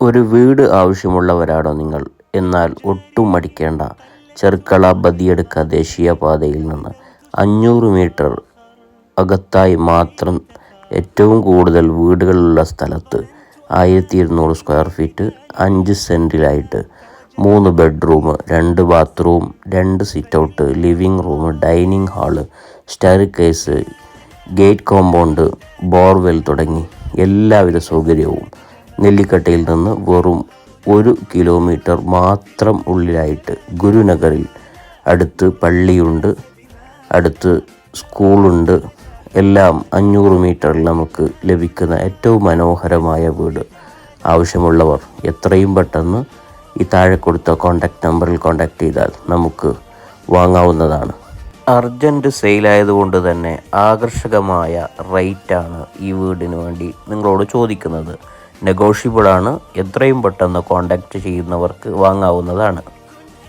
ഒരു വീട് ആവശ്യമുള്ളവരാണോ നിങ്ങൾ? എന്നാൽ ഒട്ടും മടിക്കേണ്ട. ചെർക്കള ബദിയെടുക്ക ദേശീയപാതയിൽ നിന്ന് അഞ്ഞൂറ് മീറ്റർ അകത്തായി മാത്രം ഏറ്റവും കൂടുതൽ വീടുകളുള്ള സ്ഥലത്ത് ആയിരത്തി ഇരുന്നൂറ് സ്ക്വയർ ഫീറ്റ് അഞ്ച് സെന്റിലായിട്ട് മൂന്ന് ബെഡ്റൂം രണ്ട് ബാത്റൂം രണ്ട് sit out living room dining hall staircase gate compound borewell തുടങ്ങി എല്ലാവിധ സൗകര്യവും നെല്ലിക്കട്ടയിൽ നിന്ന് വെറും ഒരു കിലോമീറ്റർ മാത്രം ഉള്ളിലായിട്ട് ഗുരുനഗറിൽ അടുത്ത് പള്ളിയുണ്ട് അടുത്ത് സ്കൂളുണ്ട്. എല്ലാം അഞ്ഞൂറ് മീറ്ററിൽ നമുക്ക് ലഭിക്കുന്ന ഏറ്റവും മനോഹരമായ വീട്. ആവശ്യമുള്ളവർ എത്രയും പെട്ടെന്ന് ഈ താഴെ കൊടുത്ത കോൺടാക്റ്റ് നമ്പറിൽ കോൺടാക്റ്റ് ചെയ്താൽ നമുക്ക് വാങ്ങാവുന്നതാണ്. അർജന്റ് സെയിലായതുകൊണ്ട് തന്നെ ആകർഷകമായ റേറ്റാണ് ഈ വീടിന് വേണ്ടി നിങ്ങളോട് ചോദിക്കുന്നത്. നെഗോഷ്യബിളാണ് എത്രയും പെട്ടെന്ന് കോൺടാക്റ്റ് ചെയ്യുന്നവർക്ക് വാങ്ങാവുന്നതാണ്.